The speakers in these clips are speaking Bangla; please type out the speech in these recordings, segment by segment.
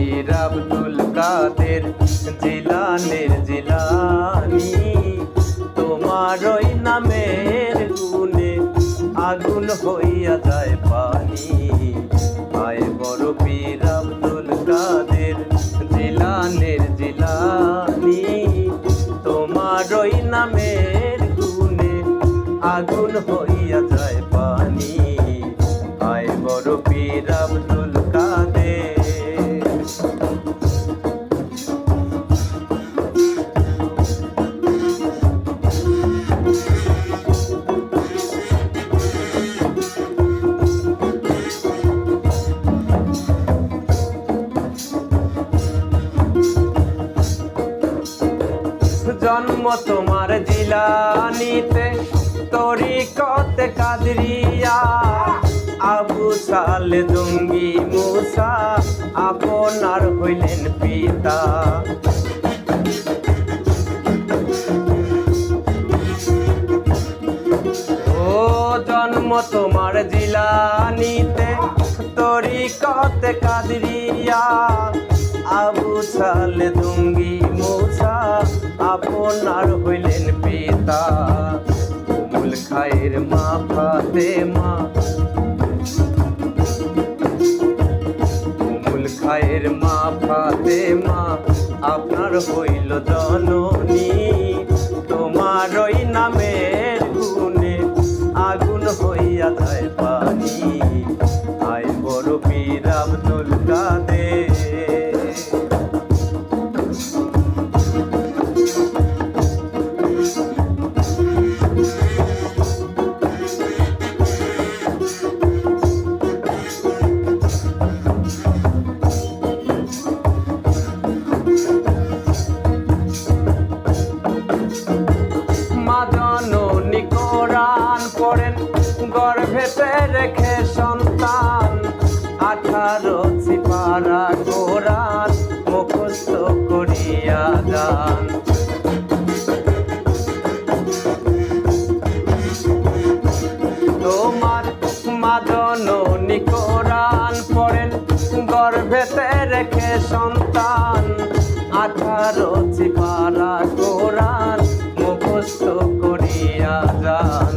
পীর আব্দুল কাদের জিলানের জিলানি। তোমার ওই নামের গুণে আগুন হইয়া যায় পানি। আয় বড় পীর আব্দুল কাদের জিলানের জিলানি। তোমার ওই নামের গুণে আগুন হইয়া যায় পানি। আয় বড় পীর আব্দুল জন্ম তোমার জিলানিতে তরিকতে কাদরিয়া। আবু সাল জঙ্গি মুসা, আপনার হইলেন পিতা। ও জন্ম তোমার জিলানিতে তরিকতে কাদরিয়া। আবু সাল মুসা আপনার হইলেন পিতা। উমুল খায়ের মা। ফাতেমা উমুল খায়ের মা। ফাতেমা আপনার হইল জননী। তোমার ওই নামের গুণে আগুন হইয়া যায় গর্ভেতে রেখে সন্তান, আঠারো সিপারা কোরআন মুখস্থ করিয়া যান তোমার মা জননী কোরআন পড়েন গর্ভেতে রেখে সন্তান, আঠারো সিপারা কোরআন মুখস্থ করিয়া যান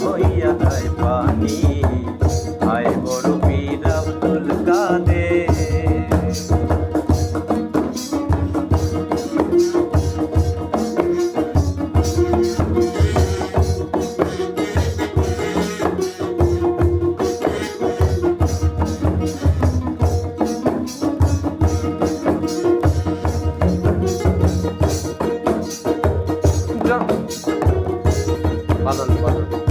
হইয়া যায় পানি আয় বড় পীর আব্দুল কাদের। বাদল বাদল